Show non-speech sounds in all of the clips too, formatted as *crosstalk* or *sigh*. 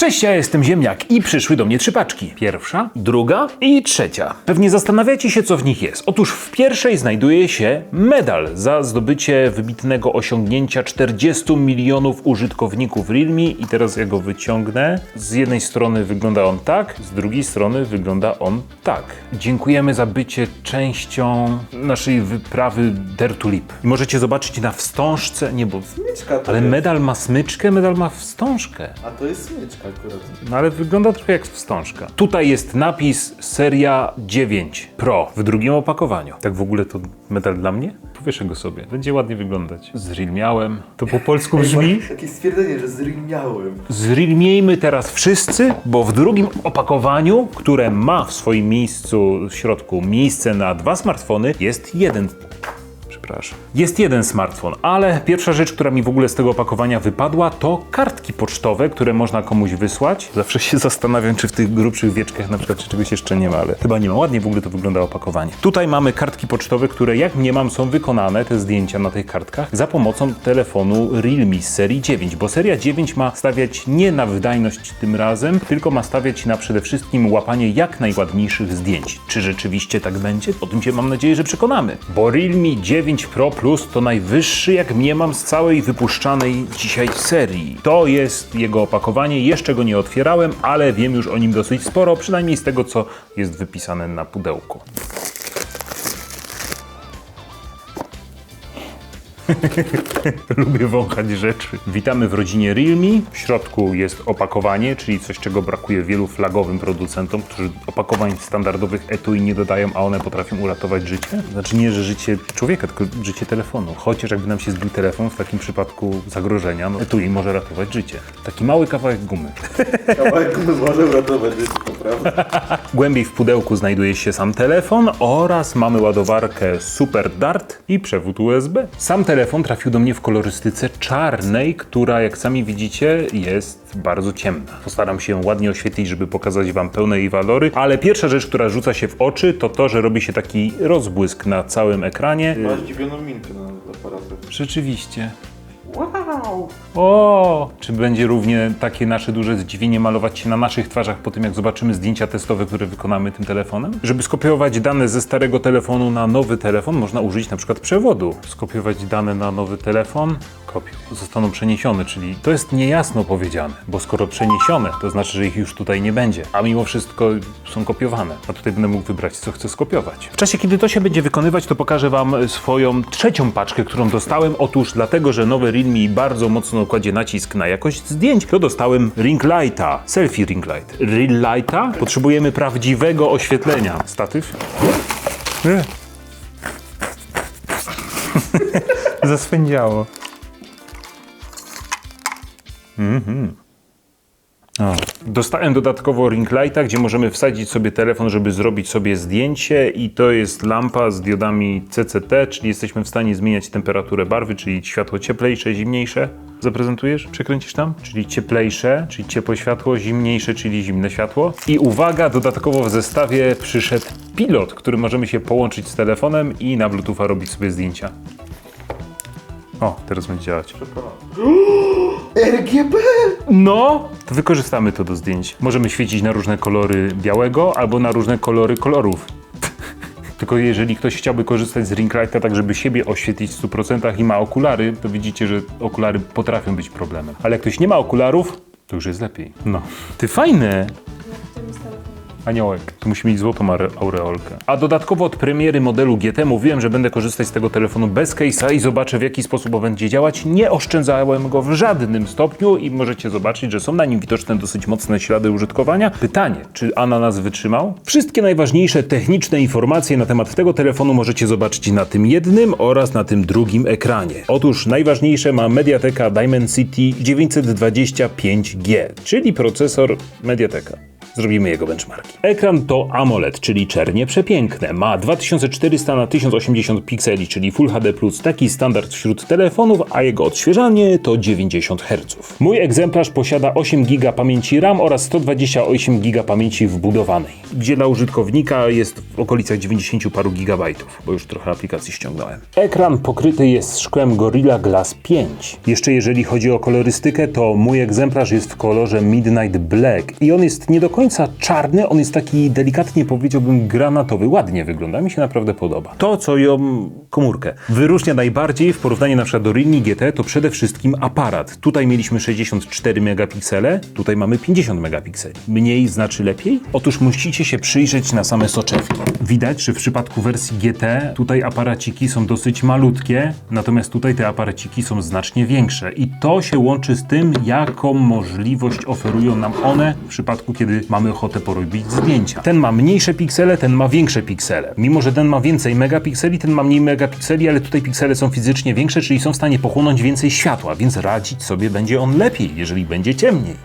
Cześć, ja jestem Ziemniak i przyszły do mnie trzy paczki. Pierwsza, druga i trzecia. Pewnie zastanawiacie się, co w nich jest. Otóż w pierwszej znajduje się medal za zdobycie wybitnego osiągnięcia 40 milionów użytkowników Realme i teraz ja go wyciągnę. Z jednej strony wygląda on tak, z drugiej strony wygląda on tak. Dziękujemy za bycie częścią naszej wyprawy Leap. I możecie zobaczyć na wstążce, nie bo... Smyczka to Ale jest. medal ma smyczkę, medal ma wstążkę. A to jest smyczka akurat. No ale wygląda trochę jak wstążka. Tutaj jest napis seria 9 Pro w drugim opakowaniu. Tak w ogóle to medal dla mnie? Powieszę go sobie. Będzie ładnie wyglądać. Zrilmiałem. To po polsku brzmi? Takie stwierdzenie, że zryl miałem. Zrilmiejmy teraz wszyscy, bo w drugim opakowaniu, które ma w swoim miejscu w środku miejsce na dwa smartfony, jest jeden Przepraszam. Jest jeden smartfon, ale pierwsza rzecz, która mi w ogóle z tego opakowania wypadła, to kartki pocztowe, które można komuś wysłać. Zawsze się *laughs* zastanawiam, czy w tych grubszych wieczkach na przykład czegoś jeszcze nie ma, ale chyba nie ma. Ładnie w ogóle to wygląda opakowanie. Tutaj mamy kartki pocztowe, które jak nie mam są wykonane, te zdjęcia na tych kartkach, za pomocą telefonu Realme z serii 9, bo seria 9 ma stawiać nie na wydajność tym razem, tylko ma stawiać na przede wszystkim łapanie jak najładniejszych zdjęć. Czy rzeczywiście tak będzie? O tym się mam nadzieję, że przekonamy. Bo Realme 9 Pro Plus to najwyższy jak mniemam z całej wypuszczanej dzisiaj serii. To jest jego opakowanie, jeszcze go nie otwierałem, ale wiem już o nim dosyć sporo, przynajmniej z tego co jest wypisane na pudełku. *laughs* Lubię wąchać rzeczy. Witamy w rodzinie Realme. W środku jest opakowanie, czyli coś, czego brakuje wielu flagowym producentom, którzy opakowań standardowych etui nie dodają, a one potrafią uratować życie. Znaczy nie, że życie człowieka, tylko życie telefonu. Chociaż jakby nam się zbił telefon, w takim przypadku zagrożenia, no etui może ratować życie. Taki mały kawałek gumy. *laughs* Kawałek gumy może uratować życie, to prawda. *laughs* Głębiej w pudełku znajduje się sam telefon oraz mamy ładowarkę Super Dart i przewód USB. Sam telefon trafił do mnie w kolorystyce czarnej, która jak sami widzicie jest bardzo ciemna. Postaram się ją ładnie oświetlić, żeby pokazać Wam pełne jej walory, ale pierwsza rzecz, która rzuca się w oczy to to, że robi się taki rozbłysk na całym ekranie. Masz dziwioną minkę na aparacie. Rzeczywiście. O! Czy będzie równie takie nasze duże zdziwienie malować się na naszych twarzach po tym, jak zobaczymy zdjęcia testowe, które wykonamy tym telefonem? Żeby skopiować dane ze starego telefonu na nowy telefon, można użyć na przykład przewodu. Skopiować dane na nowy telefon, kopiuj. Zostaną przeniesione, czyli to jest niejasno powiedziane, bo skoro przeniesione, to znaczy, że ich już tutaj nie będzie, a mimo wszystko są kopiowane. A tutaj będę mógł wybrać, co chcę skopiować. W czasie, kiedy to się będzie wykonywać, to pokażę Wam swoją trzecią paczkę, którą dostałem. Otóż dlatego, że nowe Realme bardzo mocno kładzie nacisk na jakość zdjęć, to dostałem ring lighta, selfie ring light. Ring lighta potrzebujemy prawdziwego oświetlenia. Statyw? *laughs* Zaswędziało. O. Dostałem dodatkowo ring lighta, gdzie możemy wsadzić sobie telefon, żeby zrobić sobie zdjęcie i to jest lampa z diodami CCT, czyli jesteśmy w stanie zmieniać temperaturę barwy, czyli światło cieplejsze, zimniejsze. Zaprezentujesz? Przekręcisz tam? Czyli cieplejsze, czyli ciepłe światło, zimniejsze, czyli zimne światło. I uwaga, dodatkowo w zestawie przyszedł pilot, który możemy się połączyć z telefonem i na Bluetootha robić sobie zdjęcia. O, teraz będzie działać. *gasps* RGB! No, to wykorzystamy to do zdjęć. Możemy świecić na różne kolory białego albo na różne kolory kolorów. *laughs* Tylko jeżeli ktoś chciałby korzystać z ring lighta tak, żeby siebie oświetlić w 100% i ma okulary, to widzicie, że okulary potrafią być problemem. Ale jak ktoś nie ma okularów, to już jest lepiej. No. Ty fajne! Aniołek. Tu musi mieć złotą aureolkę. A dodatkowo od premiery modelu GT mówiłem, że będę korzystać z tego telefonu bez case'a i zobaczę w jaki sposób będzie działać. Nie oszczędzałem go w żadnym stopniu i możecie zobaczyć, że są na nim widoczne dosyć mocne ślady użytkowania. Pytanie, czy ananas wytrzymał? Wszystkie najważniejsze techniczne informacje na temat tego telefonu możecie zobaczyć na tym jednym oraz na tym drugim ekranie. Otóż najważniejsze ma Mediateka Dimensity 925G, czyli procesor Mediateka. Zrobimy jego benchmarki. Ekran to AMOLED, czyli czernie przepiękne. Ma 2400 na 1080 pikseli, czyli Full HD+, taki standard wśród telefonów, a jego odświeżanie to 90 Hz. Mój egzemplarz posiada 8 GB pamięci RAM oraz 128 GB pamięci wbudowanej, gdzie dla użytkownika jest w okolicach 90 paru gigabajtów, bo już trochę aplikacji ściągnąłem. Ekran pokryty jest szkłem Gorilla Glass 5. Jeszcze jeżeli chodzi o kolorystykę, to mój egzemplarz jest w kolorze Midnight Black i on jest nie do końca czarny, on jest taki delikatnie powiedziałbym granatowy. Ładnie wygląda, mi się naprawdę podoba. To, co ją komórkę wyróżnia najbardziej w porównaniu na przykład do Realme GT, to przede wszystkim aparat. Tutaj mieliśmy 64 megapiksele, tutaj mamy 50 megapikseli. Mniej znaczy lepiej? Otóż musicie się przyjrzeć na same soczewki. Widać, że w przypadku wersji GT tutaj aparaciki są dosyć malutkie, natomiast tutaj te aparaciki są znacznie większe i to się łączy z tym, jaką możliwość oferują nam one w przypadku, kiedy mamy ochotę porobić zdjęcia. Ten ma mniejsze piksele, ten ma większe piksele. Mimo, że ten ma więcej megapikseli, ten ma mniej megapikseli, ale tutaj piksele są fizycznie większe, czyli są w stanie pochłonąć więcej światła, więc radzić sobie będzie on lepiej, jeżeli będzie ciemniej.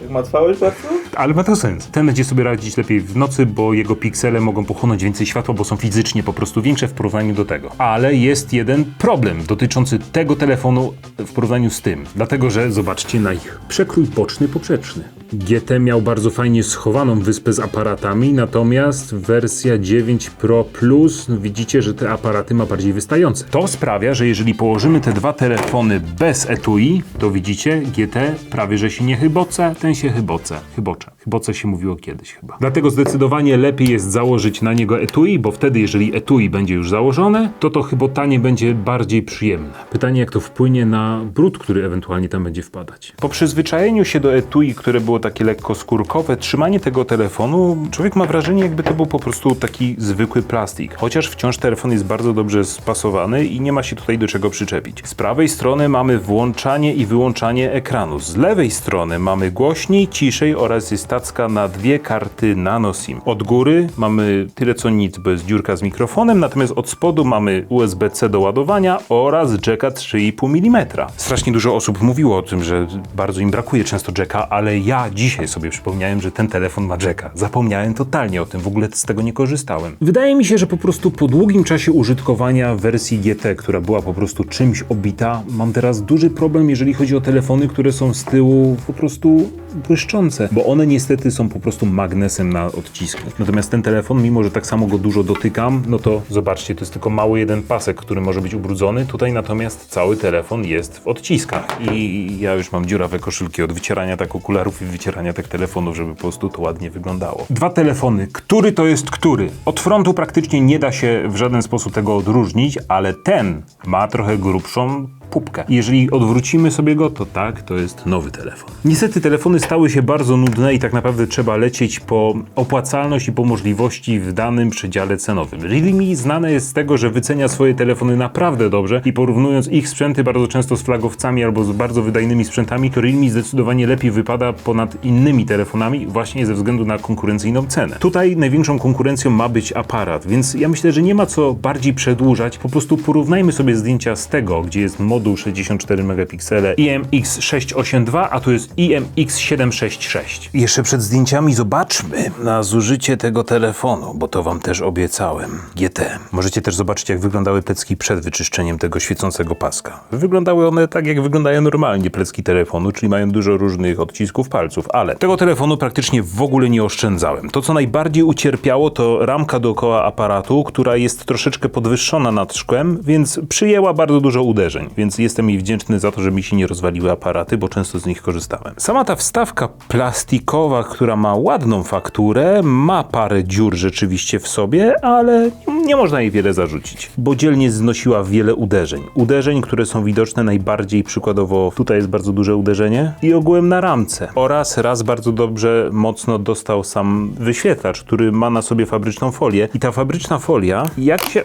Jak ma trwałość bardzo? Ale ma to sens. Ten będzie sobie radzić lepiej w nocy, bo jego piksele mogą pochłonąć więcej światła, bo są fizycznie po prostu większe w porównaniu do tego. Ale jest jeden problem dotyczący tego telefonu w porównaniu z tym. Dlatego, że zobaczcie na ich przekrój boczny poprzeczny. GT miał bardzo fajnie schowaną wyspę z aparatami, natomiast wersja 9 Pro Plus widzicie, że te aparaty ma bardziej wystające. To sprawia, że jeżeli położymy te dwa telefony bez etui, to widzicie, GT prawie że się nie chyboce, ten się chyboce. Chybocze. Chyboce się mówiło kiedyś chyba. Dlatego zdecydowanie lepiej jest założyć na niego etui, bo wtedy jeżeli etui będzie już założone, to to chybotanie będzie bardziej przyjemne. Pytanie jak to wpłynie na brud, który ewentualnie tam będzie wpadać. Po przyzwyczajeniu się do etui, które było takie lekko skórkowe, trzymanie tego telefonu, człowiek ma wrażenie jakby to był po prostu taki zwykły plastik. Chociaż wciąż telefon jest bardzo dobrze spasowany i nie ma się tutaj do czego przyczepić. Z prawej strony mamy włączanie i wyłączanie ekranu. Z lewej strony mamy głośniej, ciszej oraz jest tacka na dwie karty nano SIM. Od góry mamy tyle co nic, bo jest dziurka z mikrofonem, natomiast od spodu mamy USB-C do ładowania oraz jacka 3,5 mm. Strasznie dużo osób mówiło o tym, że bardzo im brakuje często jacka, ale ja dzisiaj sobie przypomniałem, że ten telefon ma jacka. Zapomniałem totalnie o tym, w ogóle z tego nie korzystałem. Wydaje mi się, że po prostu po długim czasie użytkowania wersji GT, która była po prostu czymś obita, mam teraz duży problem, jeżeli chodzi o telefony, które są z tyłu po prostu błyszczące, bo one niestety są po prostu magnesem na odcisku. Natomiast ten telefon, mimo że tak samo go dużo dotykam, no to zobaczcie, to jest tylko mały jeden pasek, który może być ubrudzony. Tutaj natomiast cały telefon jest w odciskach i ja już mam dziurawe koszulki od wycierania tak okularów i wycierania tak telefonów, żeby po prostu to ładnie wyglądało. Dwa telefony. Który to jest który? Od frontu praktycznie nie da się w żaden sposób tego odróżnić, ale ten ma trochę grubszą pupkę. Jeżeli odwrócimy sobie go, to tak, to jest nowy telefon. Niestety telefony stały się bardzo nudne i tak naprawdę trzeba lecieć po opłacalność i po możliwości w danym przedziale cenowym. Realme znane jest z tego, że wycenia swoje telefony naprawdę dobrze i porównując ich sprzęty bardzo często z flagowcami albo z bardzo wydajnymi sprzętami, to Realme zdecydowanie lepiej wypada ponad innymi telefonami właśnie ze względu na konkurencyjną cenę. Tutaj największą konkurencją ma być aparat, więc ja myślę, że nie ma co bardziej przedłużać. Po prostu porównajmy sobie zdjęcia z tego, gdzie jest moduł 64 megapiksele IMX682, a tu jest IMX766. Jeszcze przed zdjęciami zobaczmy na zużycie tego telefonu, bo to wam też obiecałem. GT. Możecie też zobaczyć, jak wyglądały plecki przed wyczyszczeniem tego świecącego paska. Wyglądały one tak, jak wyglądają normalnie plecki telefonu, czyli mają dużo różnych odcisków palców, ale tego telefonu praktycznie w ogóle nie oszczędzałem. To, co najbardziej ucierpiało, to ramka dookoła aparatu, która jest troszeczkę podwyższona nad szkłem, więc przyjęła bardzo dużo uderzeń, więc jestem jej wdzięczny za to, że mi się nie rozwaliły aparaty, bo często z nich korzystałem. Sama ta wstawka plastikowa, która ma ładną fakturę, ma parę dziur rzeczywiście w sobie, ale nie można jej wiele zarzucić, bo dzielnie znosiła wiele uderzeń. Uderzeń, które są widoczne najbardziej przykładowo, tutaj jest bardzo duże uderzenie i ogółem na ramce. Oraz raz bardzo dobrze, mocno dostał sam wyświetlacz, który ma na sobie fabryczną folię i ta fabryczna folia, jak się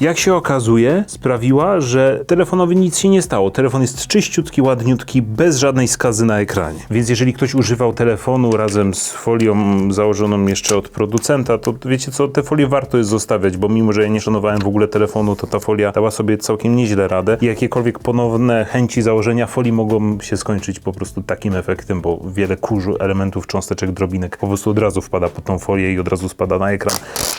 Jak się okazuje, sprawiła, że telefonowi nic się nie stało. Telefon jest czyściutki, ładniutki, bez żadnej skazy na ekranie. Więc jeżeli ktoś używał telefonu razem z folią założoną jeszcze od producenta, to wiecie co, te folie warto jest zostawiać, bo mimo, że ja nie szanowałem w ogóle telefonu, to ta folia dała sobie całkiem nieźle radę. I jakiekolwiek ponowne chęci założenia folii mogą się skończyć po prostu takim efektem, bo wiele kurzu, elementów, cząsteczek, drobinek po prostu od razu wpada pod tą folię i od razu spada na ekran.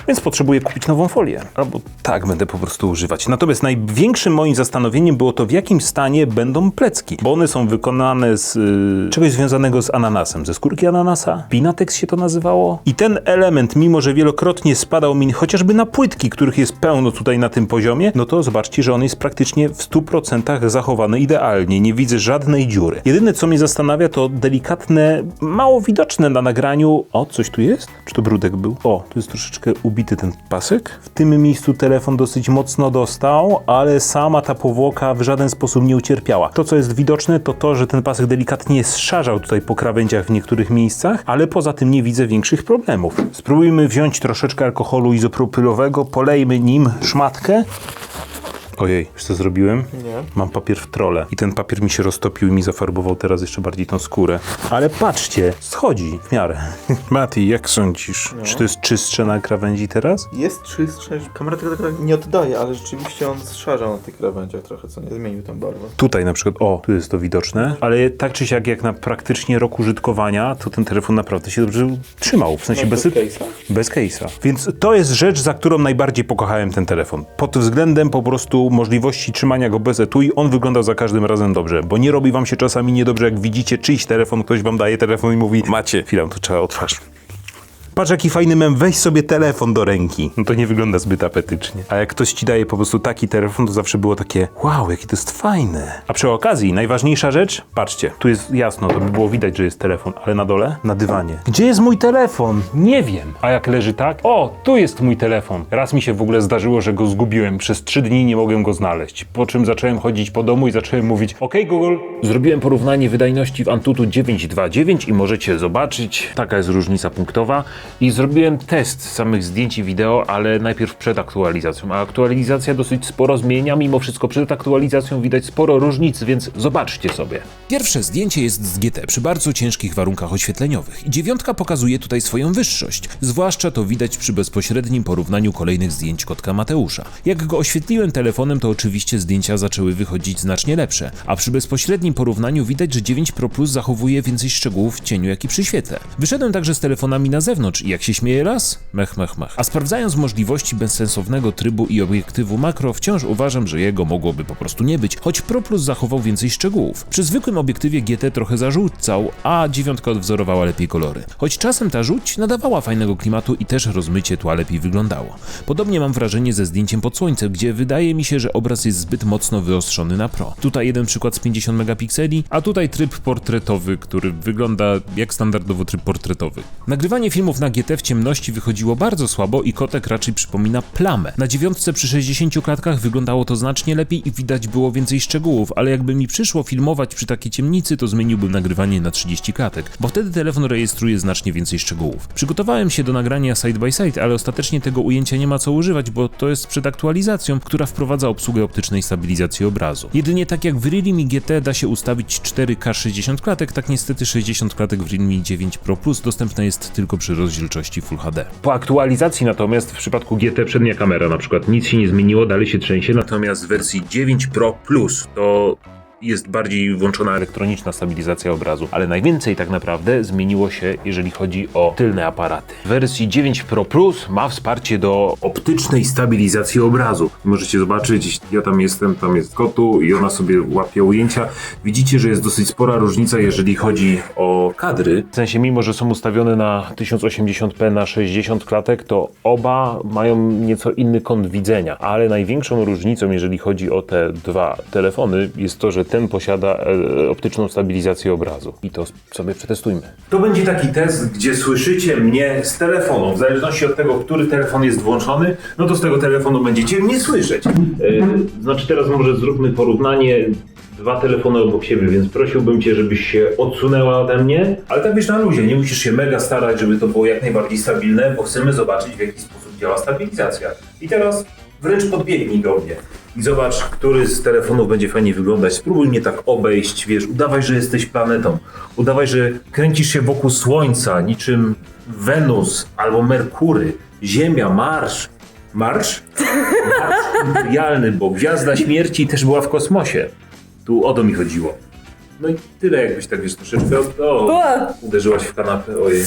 Więc potrzebuję kupić nową folię. Albo tak będę po prostu używać. Natomiast największym moim zastanowieniem było to, w jakim stanie będą plecki. Bo one są wykonane z y, czegoś związanego z ananasem, ze skórki ananasa. Pinatex się to nazywało. I ten element, mimo że wielokrotnie spadał mi chociażby na płytki, których jest pełno tutaj na tym poziomie, no to zobaczcie, że on jest praktycznie w 100% zachowany idealnie. Nie widzę żadnej dziury. Jedyne, co mnie zastanawia, to delikatne, mało widoczne na nagraniu. O, coś tu jest? Czy to brudek był? O, tu jest troszeczkę ubity ten pasek. W tym miejscu telefon dosyć mocno dostał, ale sama ta powłoka w żaden sposób nie ucierpiała. To, co jest widoczne, to to, że ten pasek delikatnie zszarzał tutaj po krawędziach w niektórych miejscach, ale poza tym nie widzę większych problemów. Spróbujmy wziąć troszeczkę alkoholu izopropylowego, polejmy nim szmatkę. Ojej, wiesz co zrobiłem? Nie. Mam papier w trole i ten papier mi się roztopił i mi zafarbował teraz jeszcze bardziej tą skórę. Ale patrzcie, schodzi w miarę. *laughs* Mati, jak sądzisz? Czy to jest czystsze na krawędzi teraz? Jest czystsze. Kamera tego tak nie oddaje, ale rzeczywiście on zszarzał na tych krawędziach trochę, co nie zmienił tam barwę. Tutaj na przykład, o, tu jest to widoczne, ale tak czy siak, jak na praktycznie rok użytkowania, to ten telefon naprawdę się dobrze trzymał, w sensie bez, Masz bez case'a? bez case'a. Więc to jest rzecz, za którą najbardziej pokochałem ten telefon. Pod względem po prostu możliwości trzymania go bez etui, on wyglądał za każdym razem dobrze, bo nie robi wam się czasami niedobrze, jak widzicie czyjś telefon, ktoś wam daje telefon i mówi, macie, chwilę, to trzeba otworzyć. Patrz jaki fajny mem, weź sobie telefon do ręki. No to nie wygląda zbyt apetycznie. A jak ktoś ci daje po prostu taki telefon, to zawsze było takie wow, jaki to jest fajne. A przy okazji, najważniejsza rzecz, patrzcie, tu jest jasno, to by było widać, że jest telefon, ale na dole, na dywanie. Gdzie jest mój telefon? Nie wiem. A jak leży tak? O, tu jest mój telefon. Raz mi się w ogóle zdarzyło, że go zgubiłem. Przez trzy dni nie mogłem go znaleźć. Po czym zacząłem chodzić po domu i zacząłem mówić OK Google. Zrobiłem porównanie wydajności w Antutu 929 i możecie zobaczyć, taka jest różnica punktowa. I zrobiłem test samych zdjęć i wideo, ale najpierw przed aktualizacją. A aktualizacja dosyć sporo zmienia. Mimo wszystko przed aktualizacją widać sporo różnic, więc zobaczcie sobie. Pierwsze zdjęcie jest z GT przy bardzo ciężkich warunkach oświetleniowych i dziewiątka pokazuje tutaj swoją wyższość. Zwłaszcza to widać przy bezpośrednim porównaniu kolejnych zdjęć kotka Mateusza. Jak go oświetliłem telefonem, to oczywiście zdjęcia zaczęły wychodzić znacznie lepsze, a przy bezpośrednim porównaniu widać, że 9 Pro Plus zachowuje więcej szczegółów w cieniu, jak i przy świetle. Wyszedłem także z telefonami na zewnątrz i jak się śmieje las? Mech, mech, mech. A sprawdzając możliwości bezsensownego trybu i obiektywu makro, wciąż uważam, że jego mogłoby po prostu nie być, choć Pro Plus zachował więcej szczegółów. Przy zwykłym obiektywie GT trochę zarzucał, a dziewiątka odwzorowała lepiej kolory. Choć czasem ta żółć nadawała fajnego klimatu i też rozmycie tła lepiej wyglądało. Podobnie mam wrażenie ze zdjęciem pod słońce, gdzie wydaje mi się, że obraz jest zbyt mocno wyostrzony na Pro. Tutaj jeden przykład z 50 megapikseli, a tutaj tryb portretowy, który wygląda jak standardowo tryb portretowy. Nagrywanie filmów na GT w ciemności wychodziło bardzo słabo i kotek raczej przypomina plamę. Na dziewiątce przy 60 klatkach wyglądało to znacznie lepiej i widać było więcej szczegółów, ale jakby mi przyszło filmować przy takiej ciemnicy, to zmieniłbym nagrywanie na 30 klatek, bo wtedy telefon rejestruje znacznie więcej szczegółów. Przygotowałem się do nagrania side by side, ale ostatecznie tego ujęcia nie ma co używać, bo to jest przed aktualizacją, która wprowadza obsługę optycznej stabilizacji obrazu. Jedynie tak jak w Realme GT da się ustawić 4K 60 klatek, tak niestety 60 klatek w Realme 9 Pro Plus dostępne jest tylko przy rozdzielczości Full HD. Po aktualizacji natomiast w przypadku GT przednia kamera na przykład nic się nie zmieniło, dalej się trzęsie, natomiast w wersji 9 Pro Plus to jest bardziej włączona elektroniczna stabilizacja obrazu, ale najwięcej tak naprawdę zmieniło się, jeżeli chodzi o tylne aparaty. W wersji 9 Pro Plus ma wsparcie do optycznej stabilizacji obrazu. Możecie zobaczyć, ja tam jestem, tam jest kotu i ona sobie łapie ujęcia. Widzicie, że jest dosyć spora różnica, jeżeli chodzi o kadry. W sensie, mimo że są ustawione na 1080p na 60 klatek, to oba mają nieco inny kąt widzenia, ale największą różnicą, jeżeli chodzi o te dwa telefony, jest to, że ten posiada e, optyczną stabilizację obrazu. I to sobie przetestujmy. To będzie taki test, gdzie słyszycie mnie z telefonu. W zależności od tego, który telefon jest włączony, no to z tego telefonu będziecie mnie słyszeć. E, znaczy teraz może zróbmy porównanie dwa telefony obok siebie, więc prosiłbym Cię, żebyś się odsunęła ode mnie, ale tak wiesz na luzie, nie musisz się mega starać, żeby to było jak najbardziej stabilne, bo chcemy zobaczyć w jaki sposób działa stabilizacja. I teraz Wręcz podbiegnij do mnie. I zobacz, który z telefonów będzie fajnie wyglądać. Spróbuj mnie tak obejść, wiesz, udawaj, że jesteś planetą. Udawaj, że kręcisz się wokół Słońca, niczym Wenus albo Merkury, Ziemia, Marsz. Marsz? Marsz imperialny, bo Gwiazda Śmierci też była w kosmosie. Tu o to mi chodziło. No i tyle, jakbyś tak wiesz, troszeczkę. O, uderzyłaś w kanapę, ojej.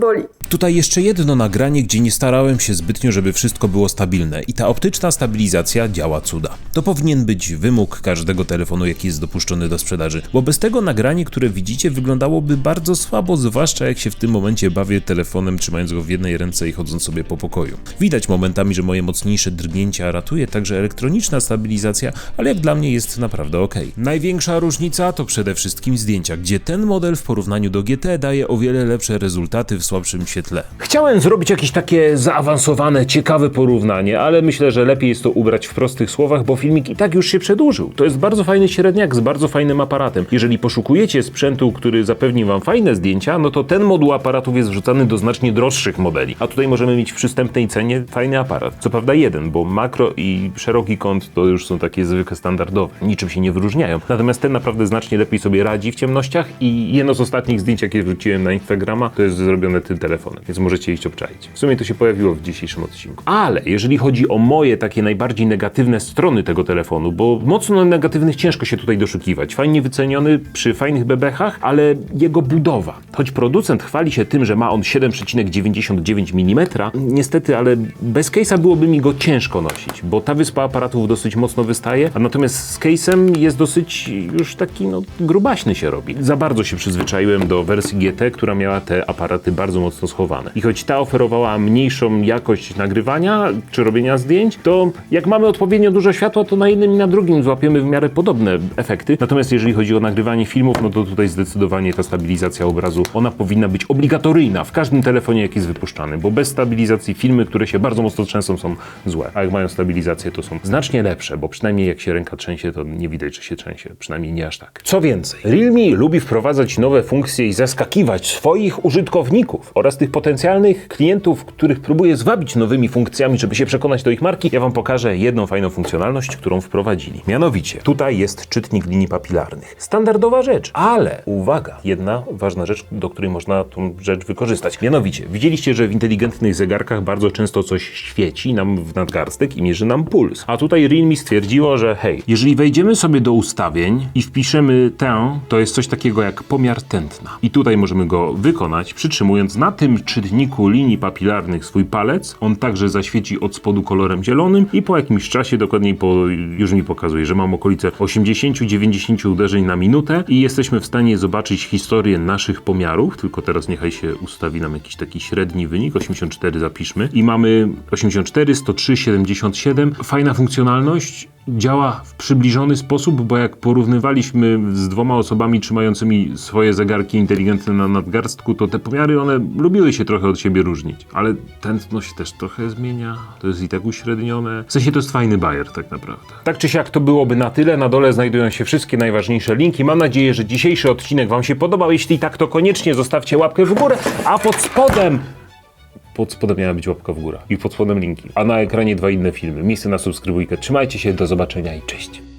Boli. Tutaj jeszcze jedno nagranie, gdzie nie starałem się zbytnio, żeby wszystko było stabilne i ta optyczna stabilizacja działa cuda. To powinien być wymóg każdego telefonu, jaki jest dopuszczony do sprzedaży, bo bez tego nagranie, które widzicie, wyglądałoby bardzo słabo, zwłaszcza jak się w tym momencie bawię telefonem, trzymając go w jednej ręce i chodząc sobie po pokoju. Widać momentami, że moje mocniejsze drgnięcia ratuje także elektroniczna stabilizacja, ale jak dla mnie jest naprawdę ok. Największa różnica to przede wszystkim zdjęcia, gdzie ten model w porównaniu do GT daje o wiele lepsze rezultaty w słabszym świetle. Chciałem zrobić jakieś takie zaawansowane, ciekawe porównanie, ale myślę, że lepiej jest to ubrać w prostych słowach, bo filmik i tak już się przedłużył. To jest bardzo fajny średniak z bardzo fajnym aparatem. Jeżeli poszukujecie sprzętu, który zapewni wam fajne zdjęcia, no to ten moduł aparatów jest wrzucany do znacznie droższych modeli. A tutaj możemy mieć w przystępnej cenie fajny aparat. Co prawda jeden, bo makro i szeroki kąt to już są takie zwykle standardowe. Niczym się nie wyróżniają. Natomiast ten naprawdę znacznie lepiej sobie radzi w ciemnościach i jedno z ostatnich zdjęć, jakie wrzuciłem na Instagrama, to jest zrobione tym telefonem, więc możecie iść obczaić. W sumie to się pojawiło w dzisiejszym odcinku. Ale jeżeli chodzi o moje takie najbardziej negatywne strony tego telefonu, bo mocno negatywnych ciężko się tutaj doszukiwać. Fajnie wyceniony przy fajnych bebechach, ale jego budowa. Choć producent chwali się tym, że ma on 7,99 mm, niestety, ale bez case'a byłoby mi go ciężko nosić, bo ta wyspa aparatów dosyć mocno wystaje, a natomiast z case'em jest dosyć już taki, no, grubaśny się robi. Za bardzo się przyzwyczaiłem do wersji GT, która miała te aparaty bardzo mocno schowane. I choć ta oferowała mniejszą jakość nagrywania czy robienia zdjęć, to jak mamy odpowiednio dużo światła, to na jednym i na drugim złapiemy w miarę podobne efekty. Natomiast jeżeli chodzi o nagrywanie filmów, no to tutaj zdecydowanie ta stabilizacja obrazu, ona powinna być obligatoryjna w każdym telefonie, jaki jest wypuszczany, bo bez stabilizacji filmy, które się bardzo mocno trzęsą, są złe. A jak mają stabilizację, to są znacznie lepsze, bo przynajmniej jak się ręka trzęsie, to nie widać, że się trzęsie. Przynajmniej nie aż tak. Co więcej, Realme lubi wprowadzać nowe funkcje i zaskakiwać swoich użytkowników oraz tych potencjalnych klientów, których próbuje zwabić nowymi funkcjami, żeby się przekonać do ich marki. Ja Wam pokażę jedną fajną funkcjonalność, którą wprowadzili. Mianowicie, tutaj jest czytnik linii papilarnych. Standardowa rzecz, ale uwaga, jedna ważna rzecz, do której można tą rzecz wykorzystać. Mianowicie, widzieliście, że w inteligentnych zegarkach bardzo często coś świeci nam w nadgarstek i mierzy nam puls. A tutaj Realme stwierdziło, że hej, jeżeli wejdziemy sobie do ustawień i wpiszemy to jest coś takiego jak pomiar tętna. I tutaj możemy go wykonać, przytrzymując na tym czytniku linii papilarnych swój palec. On także zaświeci od spodu kolorem zielonym i po jakimś czasie, dokładniej po, już mi pokazuje, że mam okolice 80-90 uderzeń na minutę i jesteśmy w stanie zobaczyć historię naszych pomiarów, tylko teraz niechaj się ustawi nam jakiś taki średni wynik, 84 zapiszmy i mamy 84, 103, 77. Fajna funkcjonalność, działa w przybliżony sposób, bo jak porównywaliśmy z dwoma osobami trzymającymi swoje zegarki inteligentne na nadgarstku, to te pomiary one lubiły się trochę od siebie różnić, ale tętność też trochę zmienia, to jest i tak uśrednione. W sensie to jest fajny bajer tak naprawdę. Tak czy siak to byłoby na tyle, na dole znajdują się wszystkie najważniejsze linki. Mam nadzieję, że dzisiejszy odcinek Wam się podobał. Jeśli tak, to koniecznie zostawcie łapkę w górę, a pod spodem pod spodem miała być łapka w górę i pod spodem linki, a na ekranie dwa inne filmy. Miejsce na subskrybujkę. Trzymajcie się, do zobaczenia i cześć.